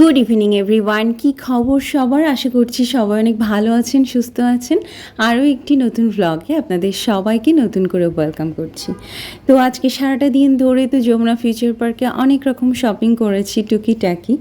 Good evening everyone কি খবর সবার? আশা করছি সবাই অনেক ভালো আছেন, সুস্থ আছেন। আরও একটি নতুন ভ্লগে আপনাদের সবাইকে নতুন করে ওয়েলকাম করছি। তো আজকে সারাটা দিন ধরে তো যমুনা ফিউচার পার্কে অনেক রকম শপিং করেছি, টুকিটাকি।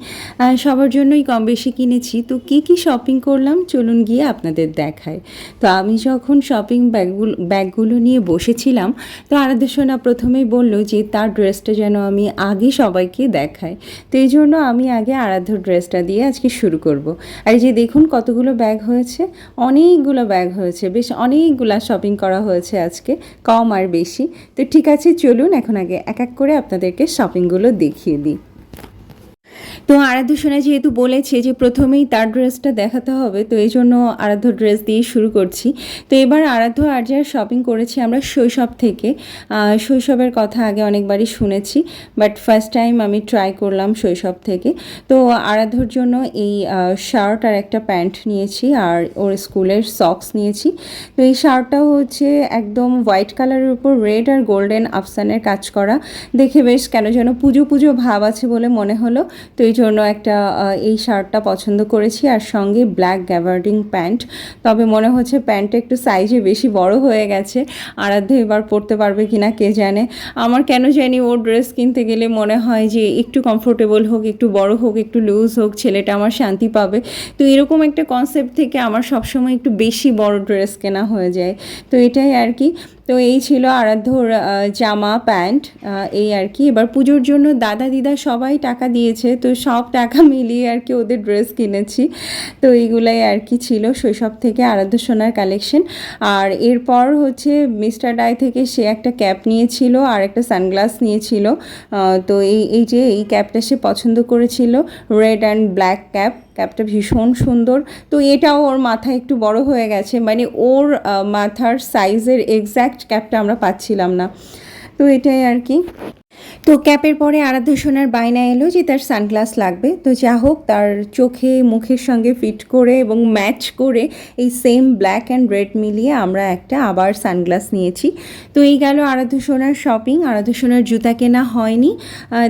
সবার জন্যই কম বেশি কিনেছি। তো কী কী শপিং করলাম? চলুন গিয়ে আপনাদের দেখায় তো আমি যখন শপিং ব্যাগগুলো ব্যাগগুলো নিয়ে বসেছিলাম, তো আরাধ্য সোনা প্রথমেই বলল যে, তার ড্রেসটা যেন আমি আগে সবাইকে দেখাই। তো এই জন্য আমি আগে আরাধ্য ড্রেসটা দিয়ে আজকে শুরু করব। আর এই যে দেখুন কতগুলো ব্যাগ হয়েছে, অনেকগুলো ব্যাগ হয়েছে, বেশ অনেকগুলো শপিং করা হয়েছে আজকে, কম আর বেশি তো ঠিক আছে, চলুন এখন আগে এক এক করে আপনাদেরকে শপিংগুলো দেখিয়ে দিই তো আরাধ্য সোনা যেহেতু বলেছে যে প্রথমেই তার ড্রেসটা দেখাতে হবে, তো এই জন্য আরাধ্য ড্রেস দিয়ে শুরু করছি। তো এবার আরাধ্য আর যার শপিং করেছি আমরা শৈশব থেকে শৈশবের কথা আগে অনেকবারই শুনেছি বাট ফার্স্ট টাইম আমি ট্রাই করলাম শৈশব থেকে। তো আরাধ্যর জন্য এই শার্ট আর একটা প্যান্ট নিয়েছি আর ওর স্কুলের সক্স নিয়েছি। তো এই শার্টটাও হচ্ছে একদম হোয়াইট কালারের উপর রেড আর গোল্ডেন আফসানের কাজ করা। দেখে বেশ কেন যেন পুজো পুজো ভাব আছে বলে মনে হলো। তো এই জন্য একটা এই শার্টটা পছন্দ করেছি আর সঙ্গে ব্ল্যাক গ্যাভার্ডিং প্যান্ট। তবে মনে হচ্ছে প্যান্টটা একটু সাইজে বেশি বড় হয়ে গেছে। আরাধ্য এবার পরতে পারবে কি না কে জানে? আমার কেন জানি ওর ড্রেস কিনতে গেলে মনে হয় যে একটু কমফোর্টেবল হোক, একটু বড় হোক, একটু লুজ হোক, ছেলেটা আমার শান্তি পাবে। তো এরকম একটা কনসেপ্ট থেকে আমার সবসময় একটু বেশি বড় ড্রেস কেনা হয়ে যায়। তো এটাই আর কি। তো এই ছিল আরাধ্যর জামা, প্যান্ট এই আর কি। এবার পুজোর জন্য দাদা, দিদা সবাই টাকা দিয়েছে, তো সব টাকা মিলিয়ে আর কি ওদের ড্রেস কিনেছি। তো এইগুলাই আর কি ছিল শৈশব থেকে আরাধ্য সোনার কালেকশন আর এরপর হচ্ছে মিস্টার ডাই থেকে সে একটা ক্যাপ নিয়েছিল আর একটা সানগ্লাস নিয়েছিল। তো এই এই যে এই ক্যাপটা সে পছন্দ করেছিল, রেড অ্যান্ড ব্ল্যাক ক্যাপ। ক্যাপটা ভীষণ সুন্দর। তো এটাও ওর মাথা একটু বড় হয়ে গেছে মানে ওর মাথার সাইজের এক্স্যাক্ট ক্যাপটা আমরা পাচ্ছিলাম না। তো এটাই আর কি। তো ক্যাপের পরে আরাধ্য সোনার বায়না এলো যে তার সানগ্লাস লাগবে। তো যা হোক, তার চোখে, মুখের সঙ্গে ফিট করে এবং ম্যাচ করে এই সেম ব্ল্যাক অ্যান্ড রেড মিলিয়ে আমরা একটা আবার সানগ্লাস নিয়েছি। তো এই গেল আরাধ্য সোনার শপিং। আরাধ্য সোনার জুতা কেনা হয়নি।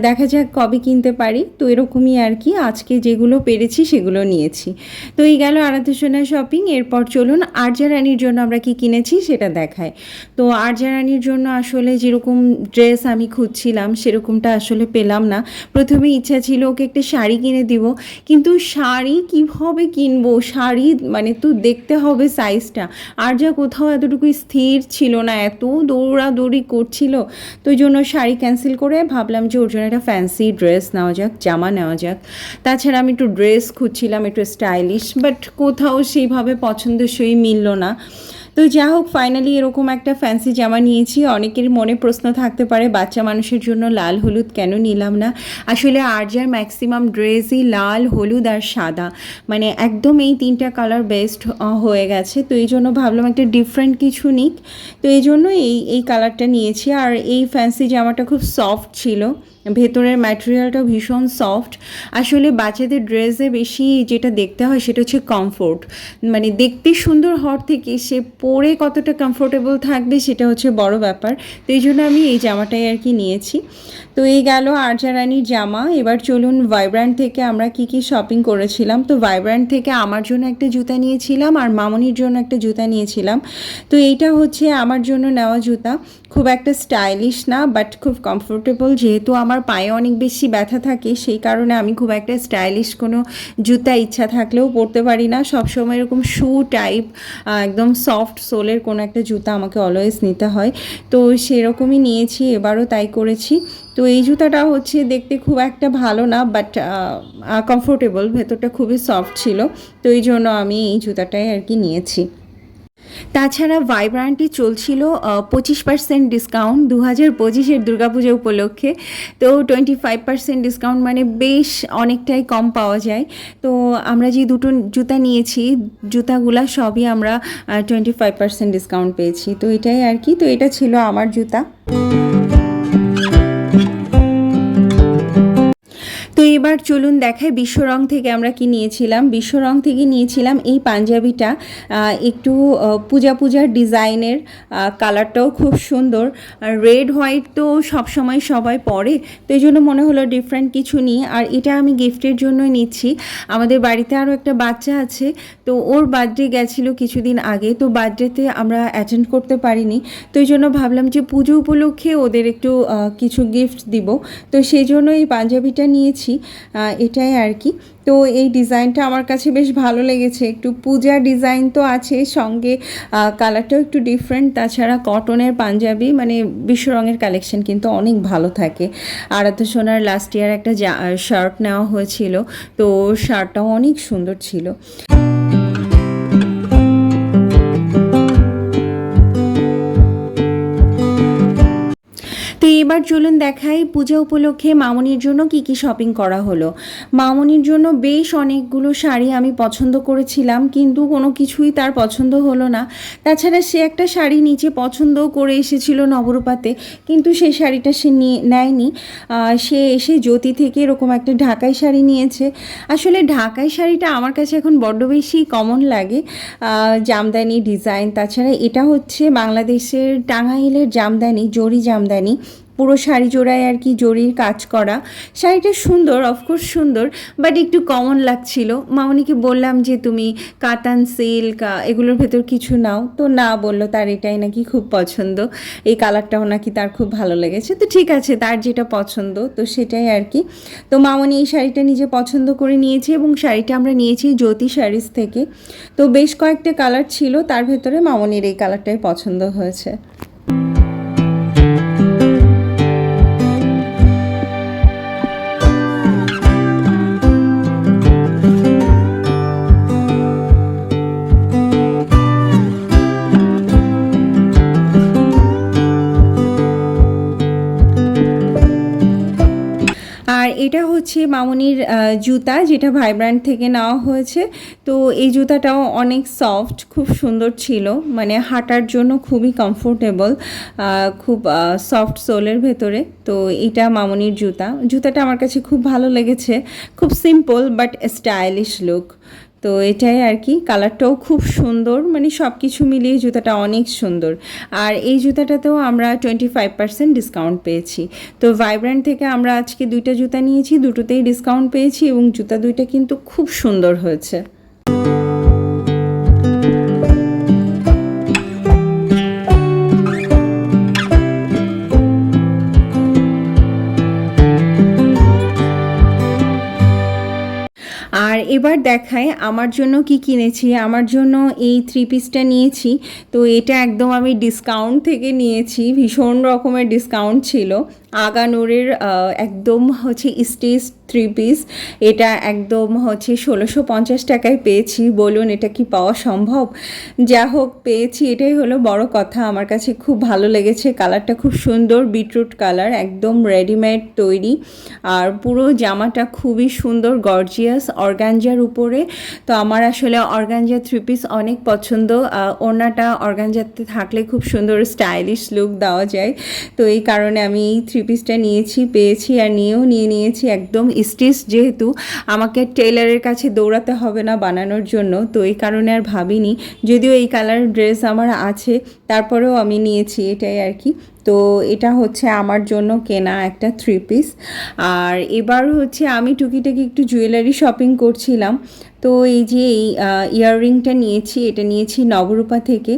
দেখা যাক কবে কিনতে পারি। তো এরকমই আর কি, আজকে যেগুলো পেরেছি সেগুলো নিয়েছি। তো এই গেল আরাধ্য সোনার শপিং। এরপর চলুন আর্যা রানীর জন্য আমরা কি কিনেছি সেটা দেখায় তো আর্যা রানীর জন্য আসলে যেরকম ড্রেস আমি খুঁজছিলাম সেরকমটা আসলে পেলাম না। প্রথমে ইচ্ছা ছিল ওকে একটা শাড়ি কিনে দিব, কিন্তু শাড়ি কীভাবে কিনবো? শাড়ি মানে তো দেখতে হবে সাইজটা আর যা কোথাও এতটুকু স্থির ছিল না, এত দৌড়াদৌড়ি করছিল, তো জন্য শাড়ি ক্যান্সেল করে ভাবলাম যে ওর জন্য একটা ফ্যান্সি ড্রেস নেওয়া যাক, জামা নেওয়া যাক। তাছাড়া আমি একটু ড্রেস খুঁজছিলাম, একটু স্টাইলিশ বাট কোথাও সেইভাবে পছন্দসই মিলল না। তো যা হোক ফাইনালি এরকম একটা ফ্যান্সি জামা নিয়েছি। অনেকের মনে প্রশ্ন থাকতে পারে, বাচ্চা মানুষের জন্য লাল, হলুদ কেন নিলাম না? আসলে আর্যার ম্যাক্সিমাম ড্রেসই লাল, হলুদ আর সাদা। মানে একদম এই তিনটা কালার বেস্ট হয়ে গেছে। তো এই জন্য ভাবলাম একটা ডিফারেন্ট কিছু নিক। তো এই জন্য এই এই কালারটা নিয়েছি। আর এই ফ্যান্সি জামাটা খুব সফট ছিল। ভেতরের ম্যাটেরিয়ালটা ভীষণ সফট আসলে বাচ্চাদের ড্রেসে বেশি যেটা দেখতে হয় সেটা হচ্ছে কমফোর্ট মানে দেখতে সুন্দর হওয়ার থেকে সে পরে কতটা কমফোর্টেবল থাকবে সেটা হচ্ছে বড় ব্যাপার। তো এই জন্য আমি এই জামাটাই আর কি নিয়েছি। তো এই গেল আরজা জামা। এবার চলুন ভাইব্র্যান্ড থেকে আমরা কি কি শপিং করেছিলাম। তো ভাইব্র্যান্ড থেকে আমার জন্য একটা জুতা নিয়েছিলাম আর মামনির জন্য একটা জুতা নিয়েছিলাম। তো এইটা হচ্ছে আমার জন্য নেওয়া জুতা। খুব একটা স্টাইলিশ না বাট খুব কমফোর্টেবল যেহেতু আমার পায়ে অনেক বেশি ব্যথা থাকে, সেই কারণে আমি খুব একটা স্টাইলিশ কোনো জুতা ইচ্ছা থাকলেও পরতে পারি না। সবসময় এরকম শু টাইপ একদম সফট সোলের কোনো একটা জুতা আমাকে অলওয়েজ নিতে হয়। তো সেরকমই নিয়েছি, এবারও তাই করেছি। তো এই জুতাটা হচ্ছে দেখতে খুব একটা ভালো না বাট কমফোর্টেবল ভেতরটা খুবই সফট ছিল। তো এই জন্য আমি এই জুতাটাই আর কি নিয়েছি। তাছাড়া ভাইব্রান্টটি চলছিল পঁচিশ পার্সেন্ট ডিসকাউন্ট দু হাজার পঁচিশের দুর্গাপুজো উপলক্ষে। তো টোয়েন্টি ফাইভ পার্সেন্ট ডিসকাউন্ট মানে বেশ অনেকটাই কম পাওয়া যায়। তো আমরা যে দুটো জুতা নিয়েছি, জুতাগুলা সবই আমরা টোয়েন্টি ফাইভ পার্সেন্ট ডিসকাউন্ট পেয়েছি। তো এটাই আর কি, তো এটা ছিল আমার জুতা। এবার চলুন দেখাই বিশ্বরং থেকে আমরা কি নিয়েছিলাম। বিশ্বরং থেকে নিয়েছিলাম এই পাঞ্জাবিটা। একটু পূজা পূজার ডিজাইনের কালারটাও খুব সুন্দর। রেড হোয়াইট তো সবসময় সবাই পরে, তো এই জন্য মনে হলো ডিফারেন্ট কিছু নিই। আর এটা আমি গিফটের জন্যই নিচ্ছি। আমাদের বাড়িতে আরও একটা বাচ্চা আছে, তো ওর বার্থডে গেছিল কিছুদিন আগে, তো বার্থডেতে আমরা অ্যাটেন্ড করতে পারিনি। তো এই জন্য ভাবলাম যে পুজো উপলক্ষে ওদের একটু কিছু গিফট দিব। তো সেই জন্য এই পাঞ্জাবিটা নিয়েছি। এটাই আর কি। তো এই ডিজাইনটা আমার কাছে বেশ ভালো লেগেছে। একটু পূজা ডিজাইন তো আছে, সঙ্গে কালারটাও একটু ডিফারেন্ট তাছাড়া কটনের পাঞ্জাবি মানে বিশ্ব রঙের কালেকশন কিন্তু অনেক ভালো থাকে। আর এত সোনার লাস্ট ইয়ার একটা শার্ট নেওয়া হয়েছিল। তো শার্টটাও অনেক সুন্দর ছিল। এবার চলুন দেখাই পূজা উপলক্ষে মামনির জন্য কি কি শপিং করা হলো। মামনির জন্য বেশ অনেকগুলো শাড়ি আমি পছন্দ করেছিলাম, কিন্তু কোনো কিছুই তার পছন্দ হলো না। তাছাড়া সে একটা শাড়ি নিচে পছন্দও করে এসেছিল নবরূপাতে, কিন্তু সেই শাড়িটা সে নিয়ে নেয়নি। সে এসে জ্যোতি থেকে এরকম একটা ঢাকাই শাড়ি নিয়েছে। আসলে ঢাকাই শাড়িটা আমার কাছে এখন বড্ড বেশি কমন লাগে। জামদানি ডিজাইন তাছাড়া এটা হচ্ছে বাংলাদেশের টাঙ্গাইলের জামদানি, জরি জামদানি। পুরো শাড়ি জোড়ায় আর কি জরির কাজ করা। শাড়িটা সুন্দর অফকোর্স সুন্দর বাট একটু কমন লাগছিল। মামনিকে বললাম যে, তুমি কাতান সিল্ক এগুলোর ভেতর কিছু নাও। তো না বলল, তার এটাই নাকি খুব পছন্দ। এই কালারটাও নাকি তার খুব ভালো লেগেছে। তো ঠিক আছে, তার যেটা পছন্দ, তো সেটাই আর কি। তো মামনি এই শাড়িটা নিজে পছন্দ করে নিয়েছে এবং শাড়িটা আমরা নিয়েছি জ্যোতি শাড়িজ থেকে। তো বেশ কয়েকটা কালার ছিল, তার ভেতরে মামনির এই কালারটাই পছন্দ হয়েছে। এটা হচ্ছে মামনির জুতা যেটা ভাইব্রান্ট থেকে নেওয়া হয়েছে। তো এই জুতাটাও অনেক সফট, খুব সুন্দর ছিল। মানে হাঁটার জন্য খুবই কমফোর্টেবল খুব সফট সোলের ভেতরে। তো এটা মামনির জুতা। জুতাটা আমার কাছে খুব ভালো লেগেছে। খুব সিম্পল বাট স্টাইলিশ লুক তো এটাই আর কি কালারটাও খুব সুন্দর মানে সব কিছু মিলিয়ে জুতাটা অনেক সুন্দর। আর এই জুতাটাতেও আমরা টোয়েন্টি ফাইভ পার্সেন্ট ডিসকাউন্ট পেয়েছি। তো ভাইব্র্যান্ড থেকে আমরা আজকে দুইটা জুতা নিয়েছি, দুটোতেই ডিসকাউন্ট পেয়েছি এবং জুতা দুইটা কিন্তু খুব সুন্দর হয়েছে। এবার দেখায় আমার জন্য কি কিনেছি, আমার জন্য এই থ্রি পিসটা নিয়েছি। তো এটা একদম আমি ডিসকাউন্ট থেকে নিয়েছি, ভীষণ রকমের ডিসকাউন্ট ছিল। আগানুরের একদম হচ্ছে স্টেজ থ্রি পিস এটা একদম হচ্ছে ষোলোশো পঞ্চাশ টাকায় পেয়েছি। বলুন এটা কি পাওয়া সম্ভব? যা হোক পেয়েছি। এটাই হলো বড় কথা। আমার কাছে খুব ভালো লেগেছে। কালারটা খুব সুন্দর বিটরুট কালার একদম রেডিমেড তৈরি। আর পুরো জামাটা খুবই সুন্দর গর্জিয়াস অর্গানজার উপরে। তো আমার আসলে অর্গানজা থ্রি পিস অনেক পছন্দ। আহ, ওড়নাটা অর্গানজাতে থাকলে খুব সুন্দর স্টাইলিশ লুক দেওয়া যায়। তো এই কারণে আমি এই থ্রি পিসটা নিয়েছি, পেয়েছি আর নিয়েও নিয়ে নিয়েছি একদম স্টিচ যেহেতু। আমাকে টেলারের কাছে দৌড়াতে হবে না বানানোর জন্য, তো এই কারণে আর ভাবিনি। যদিও এই কালার ড্রেস আমার আছে, তারপরেও আমি নিয়েছি এটাই আর কি। তো এটা হচ্ছে আমার জন্য কেনা একটা থ্রি পিস আর এবার হচ্ছে আমি টুকিটাকি একটু জুয়েলারি শপিং করছিলাম। তো এই যে এই ইয়াররিংটা নিয়েছি, এটা নিয়েছি নবরূপা থেকে।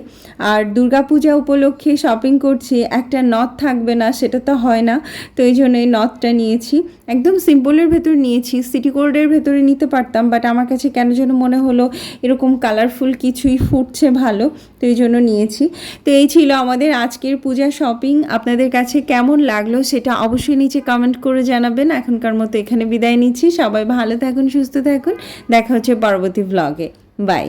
আর দুর্গাপূজা উপলক্ষে শপিং করছি, একটা নথ থাকবে না, সেটা তো হয় না। তো এই জন্য এই নথটা নিয়েছি। একদম সিম্পলের ভেতর নিয়েছি সিটি গোল্ডের ভেতরে নিতে পারতাম বাট আমার কাছে কেন যেন মনে হলো এরকম কালারফুল কিছুই ফুটছে ভালো, তো এই জন্য নিয়েছি। তো এই ছিল আমাদের আজকের পূজা শপিং আপনাদের কাছে কেমন লাগল সেটা অবশ্যই নিচে কমেন্ট করে জানাবেন। এখনকার মতো এখানে বিদায় নিচ্ছি। সবাই ভালো থাকুন, সুস্থ থাকুন। দেখা হচ্ছে পরবর্তী ব্লগে বাই